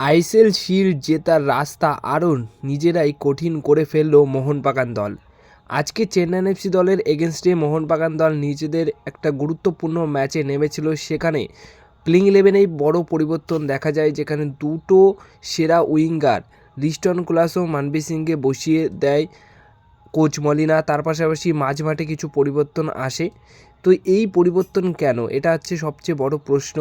ISL shield জেতার রাস্তা আরও নিজেরাই কঠিন করে ফেলল মোহনবাগান দল। আজকে চেন্নাইন এফসি দলের এগেনস্টে মোহনবাগান দল নিজেদের একটা গুরুত্বপূর্ণ ম্যাচে নেমেছিল। সেখানে প্লেইং ইলেভেনেই বড় পরিবর্তন দেখা যায়, যেখানে দুটো সেরা উইঙ্গার রিস্টন কুলাস ও মানবি সিংকে বসিয়ে দেয় কোচ মলিনা। তার পাশাপাশি মাঝমাঠে কিছু পরিবর্তন আসে। তো এই পরিবর্তন কেন? এটা হচ্ছে সবচেয়ে বড় প্রশ্ন।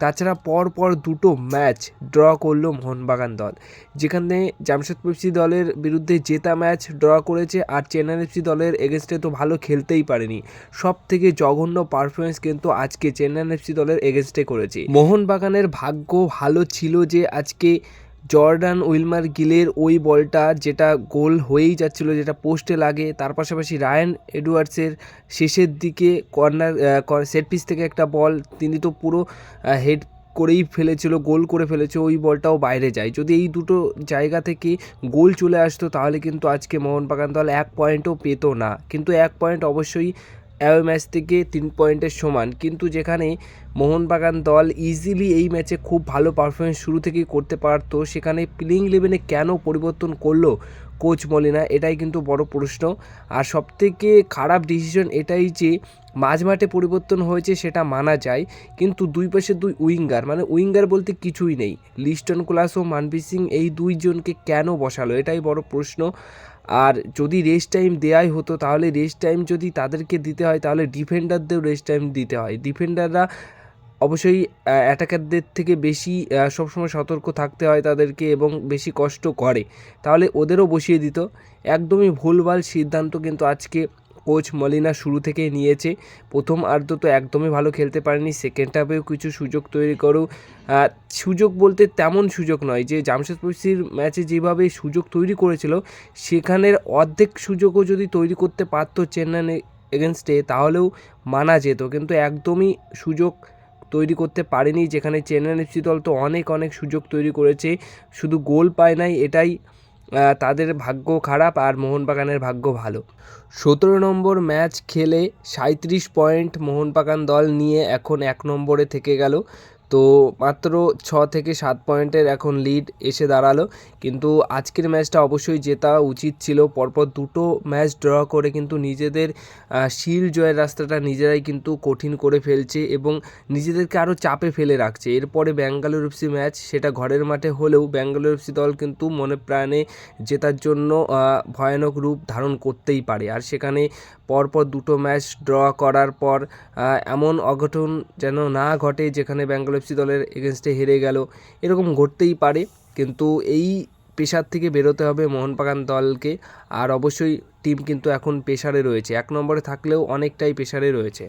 তাছাড়া পর পর দুটো ম্যাচ ড্র করল মোহনবাগান দল। যেখানে জামশেদপুর এফসি দলের বিরুদ্ধে জেতা ম্যাচ ড্র করেছে আর চেন্নাই এফসি দলের এগেনস্টে তো ভালো খেলতেই পারেনি। সব থেকে জঘন্য পারফরমেন্স কিন্তু আজকে চেন্নাই এফসি দলের এগেনস্টে করেছে। মোহনবাগানের ভাগ্য ভালো ছিল যে আজকে জর্ডান উইলমার গিলের ওই বলটা যেটা গোল হয়েই যাচ্ছিল, যেটা পোস্টে লাগে। তার পাশাপাশি রায়ান এডওয়ার্ডসের শেষের দিকে কর্নার সেট পিস থেকে একটা বল, তিনি তো পুরো হেড করেই ফেলেছিল, গোল করে ফেলেছে, ওই বলটাও বাইরে যায়। যদি এই দুটো জায়গা থেকে গোল চলে আসতো, তাহলে কিন্তু আজকে মোহনবাগান দল এক পয়েন্টও পেতো না। কিন্তু এক পয়েন্ট অবশ্যই অ্যাওয়ে ম্যাচ থেকে তিন পয়েন্টের সমান। কিন্তু যেখানে মোহনবাগান দল ইজিলি এই ম্যাচে খুব ভালো পারফরমেন্স শুরু থেকেই করতে পারতো, সেখানে প্লেইং ইলেভেনে কেন পরিবর্তন করল কোচ মলিনা? এটাই কিন্তু বড় প্রশ্ন। আর সবথেকে খারাপ ডিসিশন এটাই যে মাঝ মাঠে পরিবর্তন হয়েছে সেটা মানা যায়। কিন্তু দুই পাশে দুই উইঙ্গার মানে উইঙ্গার বলতে কিছুই নেই। লিস্টন ক্লাস ও মানবীর সিং এই দুইজনকে কেন বসালো? এটাই বড় প্রশ্ন। আর যদি রেস্ট টাইম দেওয়াই হতো, তাহলে রেস্ট টাইম যদি তাদেরকে দিতে হয়, তাহলে ডিফেন্ডারদেরও রেস্ট টাইম দিতে হয়। ডিফেন্ডাররা অবশ্যই অ্যাটাকারদের থেকে বেশি সবসময় সতর্ক থাকতে হয় তাদেরকে এবং বেশি কষ্ট করে। তাহলে ওদেরও বসিয়ে দিত। একদমই ভুলভাল সিদ্ধান্ত কিন্তু আজকে কোচ মলিনা শুরু থেকে নিয়েছে। প্রথম আর্ধ তো একদমই ভালো খেলতে পারেনি সেকেন্ড হাফেও কিছু সুযোগ তৈরি করো। সুযোগ বলতে তেমন সুযোগ নয় যে জামশেদপুরসির ম্যাচে যেভাবে সুযোগ তৈরি করেছিল, সেখানের অর্ধেক সুযোগও যদি তৈরি করতে পারতো চেন্নাই এগেনস্টে তাহলেও মানা যেত। কিন্তু একদমই সুযোগ তৈরি করতে পারেনি, যেখানে চেন্নাই এফসি দল তো অনেক অনেক সুযোগ তৈরি করেছে। শুধু গোল পায় নাই, এটাই তাদের ভাগ্য খারাপ আর মোহনবাগানের ভাগ্য ভালো। সতেরো নম্বর ম্যাচ খেলে সাঁইত্রিশ পয়েন্ট মোহনবাগান দল নিয়ে এখন এক নম্বরে থেকে গেল। তো মাত্র ছ থেকে সাত পয়েন্টের এখন লিড এসে দাঁড়াল। কিন্তু আজকের ম্যাচটা অবশ্যই জেতা উচিত ছিল। পরপর দুটো ম্যাচ ড্র করে কিন্তু নিজেদের শিল জয়ের রাস্তাটা নিজেরাই কিন্তু কঠিন করে ফেলছে এবং নিজেদেরকে আরও চাপে ফেলে রাখছে। এরপরে ব্যাঙ্গালোর এফসি ম্যাচ সেটা ঘরের মাঠে হলেও ব্যাঙ্গালোর এফসি দল কিন্তু মনে প্রাণে জেতার জন্য ভয়ানক রূপ ধারণ করতেই পারে। আর সেখানে পরপর দুটো ম্যাচ ড্র করার পর এমন অঘটন যেন না ঘটে যেখানে ব্যাঙ্গালোর এফসি দলের এগেনস্টে হেরে গেল। এরকম ঘটতেই পারে, কিন্তু এই পেশার থেকে বেরোতে হবে মোহনবাগান দলকে। আর অবশ্যই টিম কিন্তু এখন পেশারে রয়েছে। এক নম্বরে থাকলেও অনেকটাই পেশারে রয়েছে।